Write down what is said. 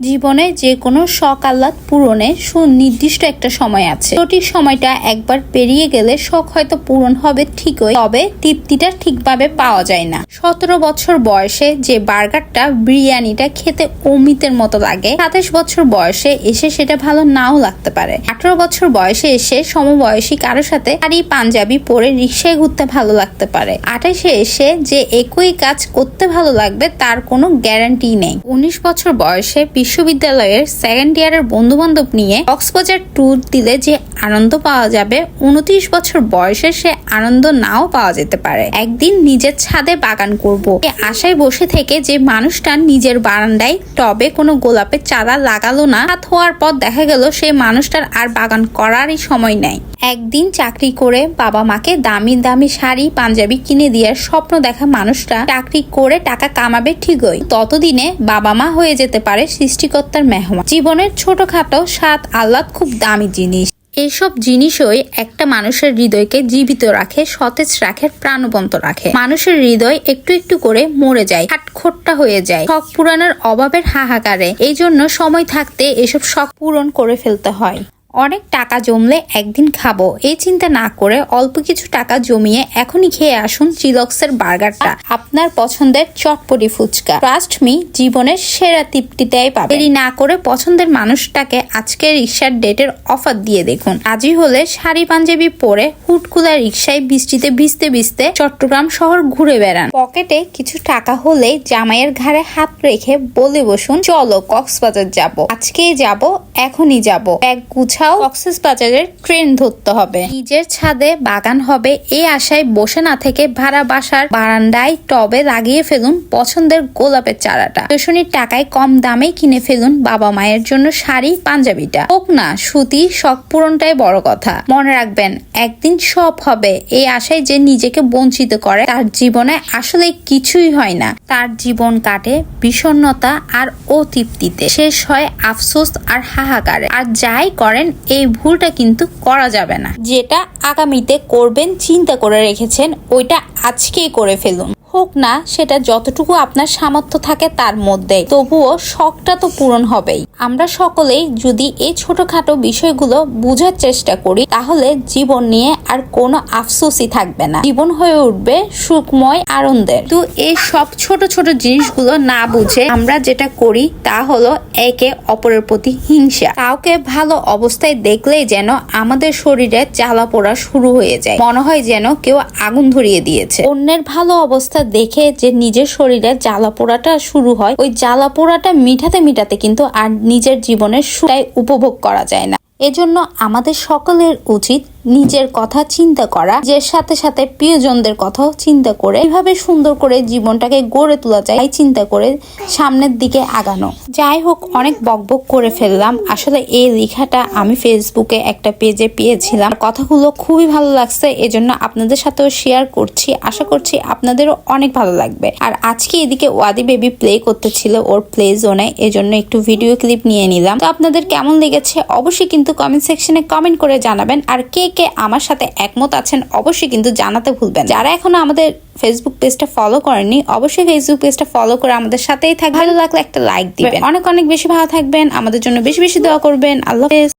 জীবনে যে কোনো শখ আহ্লাদ পূরণে সুনির্দিষ্ট একটা সময় আছে। সঠিক সময়টা একবার পেরিয়ে গেলে শখ হয়তো পূরণ হবে ঠিকই, তবে তৃপ্তিটা ঠিকভাবে পাওয়া যায় না। সতেরো বছর বয়সে যে বার্গারটা, বিরিয়ানিটা খেতে অমিতের মতো লাগে, সাতাশ বছর বয়সে এসে সেটা ভালো নাও লাগতে পারে। আঠারো বছর বয়সে এসে সমবয়সী কারোর সাথে শাড়ি, পাঞ্জাবি পরে রিক্সায় ঘুরতে ভালো লাগতে পারে। আঠাশে এসে যে একই কাজ করতে ভালো লাগবে, তার কোনো গ্যারান্টি নেই। উনিশ বছর বয়সে বিশ্ববিদ্যালয়ের সেকেন্ড ইয়ারের বন্ধু বান্ধব নিয়ে কক্সবাজার ট্যুর দিলে যে আনন্দ পাওয়া যাবে, উনত্রিশ বছর বয়সে সে আনন্দ নাও পাওয়া যেতে পারে। একদিন নিজের ছাদে বাগান করব। এই আশায় বসে থেকে যে মানুষটা নিজের বারান্দায় টবে কোনো গোলাপের চারা লাগালো না, হাত হওয়ার পর দেখা গেল সেই মানুষটার আর বাগান করারই সময় নেই। একদিন চাকরি করে বাবা মাকে দামি দামি শাড়ি, পাঞ্জাবি কিনে দেওয়ার স্বপ্ন দেখা মানুষটা চাকরি করে টাকা কামাবে ঠিকই। ততদিনে বাবা মা হয়ে যেতে পারে সৃষ্টিকর্তার মেহমান। জীবনের ছোটখাটো স্বাদ, আহ্লাদ খুব দামি জিনিস। এইসব জিনিসই একটা মানুষের হৃদয়কে জীবিত রাখে, সতেজ রাখে, প্রাণবন্ত রাখে। মানুষের হৃদয় একটু একটু করে মরে যায়, হাটখোট্টা হয়ে যায়। শখ পূরণের অভাবের হাহাকারে। এই জন্য সময় থাকতে এসব শখ পূরণ করে ফেলতে হয়। অনেক টাকা জমলে একদিন খাব। এই চিন্তা না করে অল্প কিছু টাকা জমিয়ে এখনই খেয়ে আসুন চিলক্সের বার্গারটা। আপনার পছন্দের চটপটি ফুচকা। ট্রাস্ট মি জীবনের সেরা তৃপ্তিটাই পাবে দেরি না করে পছন্দের মানুষটাকে আজকে রিক্সার ডেটের অফার দিয়ে দেখুন। রাজি হলে শাড়ি পাঞ্জাবি পরে হুটকুলা রিক্সায় বৃষ্টিতে ভিজতে ভিজতে চট্টগ্রাম শহর ঘুরে বেড়ান। পকেটে কিছু টাকা হলে জামাইয়ের ঘাড়ে হাত রেখে বলে বসুন চলো কক্সবাজার যাব। আজকেই যাব এখনই যাব। ব্যাগ গুছাও কক্সেস বাজারের ট্রেন ধরতে হবে। নিজের ছাদে বাগান হবে এই আশায় বসে না থেকে ভাড়া বাসার বারান্দায় টবে লাগিয়ে ফেলুন পছন্দের গোলাপের চারাটা। টিউশনির টাকায় কম দামে কিনে ফেলুন বাবা মায়ের জন্য শাড়ি, পাঞ্জাবিটা। হোক না, সুতি, শখ পূরণটাই বড় কথা। মনে রাখবেন একদিন সব হবে। এই আশায় যে নিজেকে বঞ্চিত করে, তার জীবনে আসলে কিছুই হয় না। তার জীবন কাটে বিষণ্নতা আর অতৃপ্তিতে। শেষ হয় আফসোস আর হাহাকারে। আর যাই করেন, এই ভুলটা কিন্তু করা যাবে না। যেটা আগামীতে করবেন, চিন্তা করে রেখেছেন, ওইটা আজকেই করে ফেলুন। হোক না, সেটা যতটুকু আপনার সামর্থ্য থাকে তার মধ্যে। তবুও শখটা তো পূরণ হবেই। আমরা সকলেই যদি এই ছোটখাটো বিষয়গুলো বোঝার চেষ্টা করি, তাহলে জীবন নিয়ে আর কোনো আফসোসই থাকবে না। জীবন হয়ে উঠবে সুখময় আনন্দের। তো এই সব ছোট ছোট জিনিসগুলো না বুঝে আমরা যেটা করি, তা হলো একে অপরের প্রতি হিংসা। কাউকে ভালো অবস্থায় দেখলেই যেন আমাদের শরীরে জ্বালা পোড়া শুরু হয়ে যায়। মনে হয় যেন কেউ আগুন ধরিয়ে দিয়েছে। অন্যের ভালো অবস্থা দেখে যে নিজের শরীরে জ্বালা পোড়াটা শুরু হয়, ওই জ্বালা পোড়াটা মিঠাতে মিঠাতে কিন্তু আর নিজের জীবনের সুটাই উপভোগ করা যায় না। এজন্য আমাদের সকলের উচিত নিজের কথা চিন্তা করা যে সাথে সাথে প্রিয়জনদের কথাও চিন্তা করে, এইভাবে সুন্দর করে জীবনটাকে গড়ে তোলা যায় চিন্তা করে সামনের দিকে আগানো। যাই হোক, অনেক বকবক করে ফেললাম। আসলে এই লেখাটা আমি ফেসবুকে একটা পেজে পেয়েছিলাম। কথাগুলো খুবই ভালো লাগছে, এজন্য আপনাদের সাথেও শেয়ার করছি। আশা করছি আপনাদেরও অনেক ভালো লাগবে। আর আজকে এদিকে ওয়াদি বেবি প্লে করতেছিল ওর প্লে জোনে এজন্য একটু ভিডিও ক্লিপ নিয়ে নিলাম। তো আপনাদের কেমন লেগেছে, অবশ্যই কিন্তু কমেন্ট সেকশনে কমেন্ট করে জানাবেন। আর কে কে আমার সাথে একমত আছেন অবশ্যই কিন্তু জানাতে ভুলবেন যারা এখনও আমাদের ফেসবুক পেজটা ফলো করেননি অবশ্যই ফেসবুক পেজটা ফলো করে আমাদের সাথেই থাকবে ভালো লাগলে একটা লাইক দিবেন। অনেক অনেক বেশি ভালো থাকবেন। আমাদের জন্য বেশি বেশি দোয়া করবেন। আল্লাহ হাফেজ।